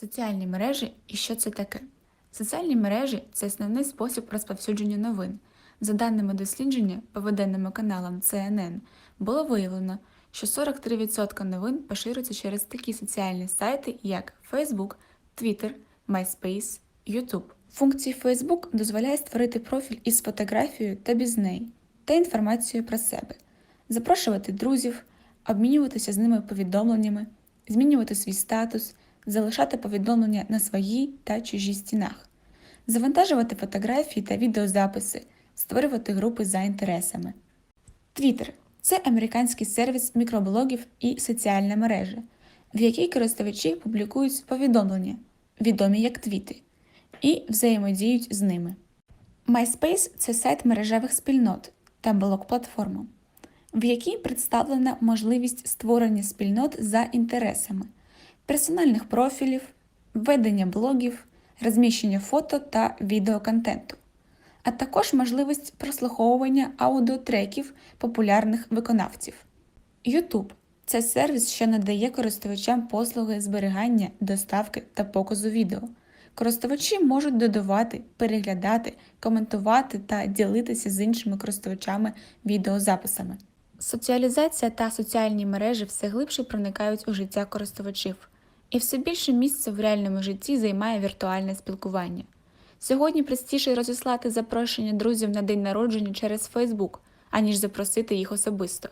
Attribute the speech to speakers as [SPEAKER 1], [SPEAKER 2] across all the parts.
[SPEAKER 1] Соціальні мережі і що це таке? Соціальні мережі це основний спосіб розповсюдження новин. За даними дослідження, поведенним каналом CNN, було виявлено, що 43% новин поширюються через такі соціальні сайти, як Facebook, Twitter, MySpace, YouTube. Функції Facebook дозволяє створити профіль із фотографією та без неї та інформацією про себе, запрошувати друзів, обмінюватися з ними повідомленнями, змінювати свій статус, залишати повідомлення на своїй та чужій стінах, завантажувати фотографії та відеозаписи, створювати групи за інтересами. Twitter – це американський сервіс мікроблогів і соціальна мережа, в якій користувачі публікують повідомлення, відомі як твіти, і взаємодіють з ними. MySpace – це сайт мережевих спільнот та блог-платформа, в якій представлена можливість створення спільнот за інтересами, персональних профілів, ведення блогів, розміщення фото та відеоконтенту, а також можливість прослуховування аудіотреків популярних виконавців. YouTube – це сервіс, що надає користувачам послуги зберігання, доставки та показу відео. Користувачі можуть додавати, переглядати, коментувати та ділитися з іншими користувачами відеозаписами. Соціалізація та соціальні мережі все глибше проникають у життя користувачів, і все більше місця в реальному житті займає віртуальне спілкування. Сьогодні простіше розіслати запрошення друзів на день народження через Facebook, аніж запросити їх особисто,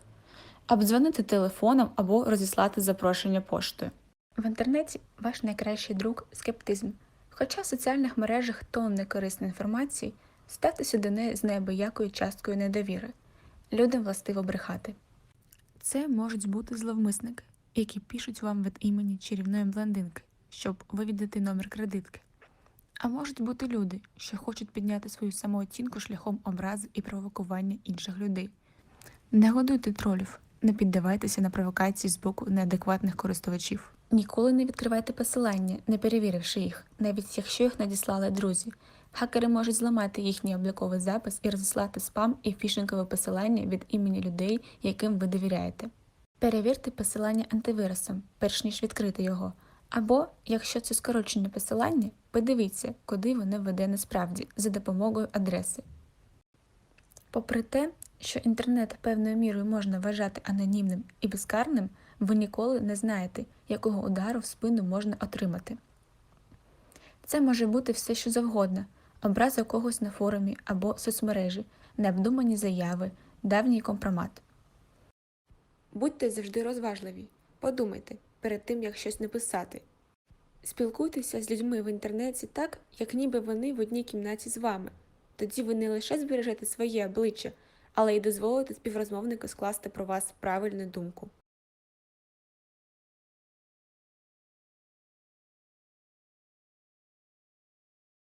[SPEAKER 1] обдзвонити телефоном або розіслати запрошення поштою. В інтернеті ваш найкращий друг скептизм. Хоча в соціальних мережах тонни корисної інформації, ставтеся до неї з неабиякою часткою недовіри. Людям властиво брехати. Це можуть бути зловмисники, які пишуть вам від імені чарівної блондинки, щоб вивідати номер кредитки. А можуть бути люди, що хочуть підняти свою самооцінку шляхом образи і провокування інших людей. Не годуйте тролів, не піддавайтеся на провокації з боку неадекватних користувачів. Ніколи не відкривайте посилання, не перевіривши їх, навіть якщо їх надіслали друзі. Хакери можуть зламати їхній обліковий запис і розіслати спам і фішингове посилання від імені людей, яким ви довіряєте. Перевірте посилання антивірусом, перш ніж відкрити його. Або, якщо це скорочене посилання, подивіться, куди воно веде насправді за допомогою адреси. Попри те, що інтернет певною мірою можна вважати анонімним і безкарним, ви ніколи не знаєте, якого удару в спину можна отримати. Це може бути все, що завгодно, образа когось на форумі або соцмережі, необдумані заяви, давній компромат. Будьте завжди розважливі. Подумайте перед тим, як щось написати. Спілкуйтеся з людьми в інтернеті так, як ніби вони в одній кімнаті з вами. Тоді ви не лише збережете своє обличчя, але й дозволите співрозмовнику скласти про вас правильну думку.